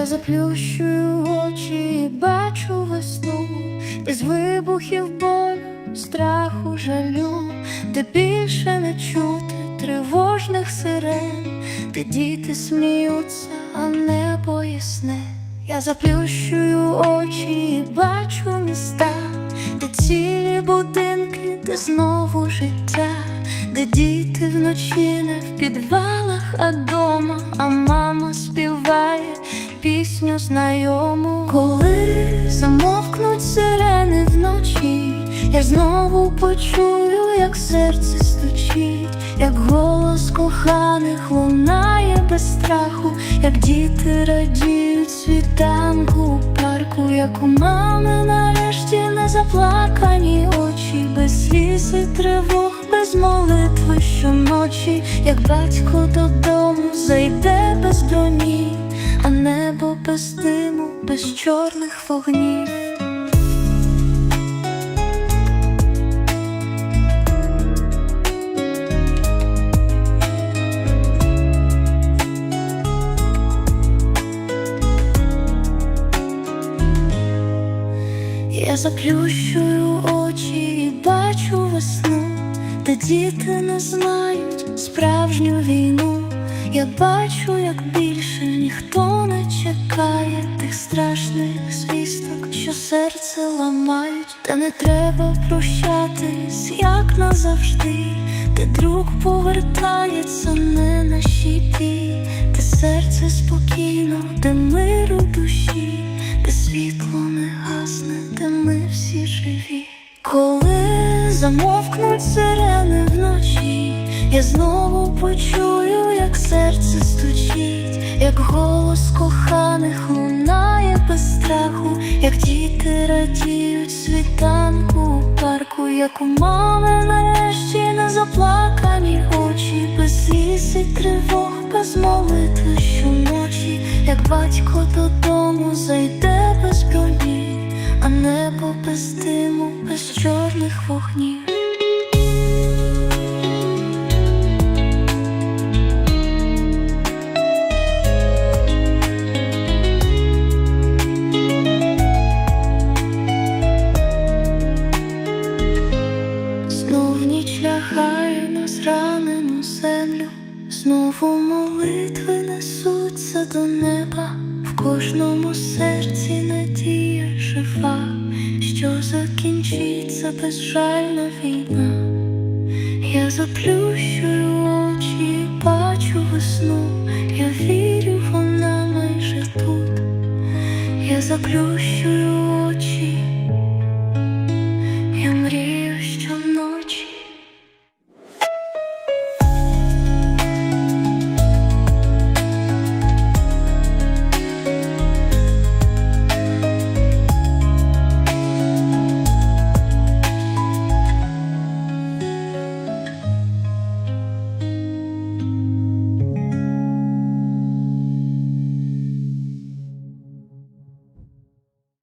Я заплющую очі бачу весну, без вибухів болю, страху, жалю, де більше не чути тривожних сирен, де діти сміються, а небо ясне. Я заплющую очі бачу міста, де цілі будинки, де знову життя, де діти вночі не в підвалах, а дома, а знайому. Коли замовкнуть сирени вночі, я знову почую, як серце стучить, як голос коханих лунає без страху, як діти радіють світанку у парку, як у мами нарешті не заплакані очі, без сліз і тривог, без молитви щоночі, як батько додому зайде без броні, а небо без диму, без чорних вогнів. Я заплющую очі і бачу весну, де діти не знають справжню війну. Я бачу, як більше ніхто не чекає тих страшних звісток, що серце ламають, та не треба прощатись, як назавжди, де друг повертається не на щиті, де серце спокійно, де мир у душі, де світло не гасне, де ми всі живі. Коли замовкнуть сирени вночі, я знову почую, коханих лунає без страху, як діти радіють світанку у парку, як у мами нарешті не заплакані очі, без і тривог, без молитви щоночі, як батько додому зайде без броні, а небо без диму, без чорних вогнів. Ніч лягає на зранену землю, знову молитви несуться до неба, в кожному серці надія жива, що закінчиться безжальна війна. Я заплющую очі, бачу весну, я вірю, вона майже тут. Я заплющую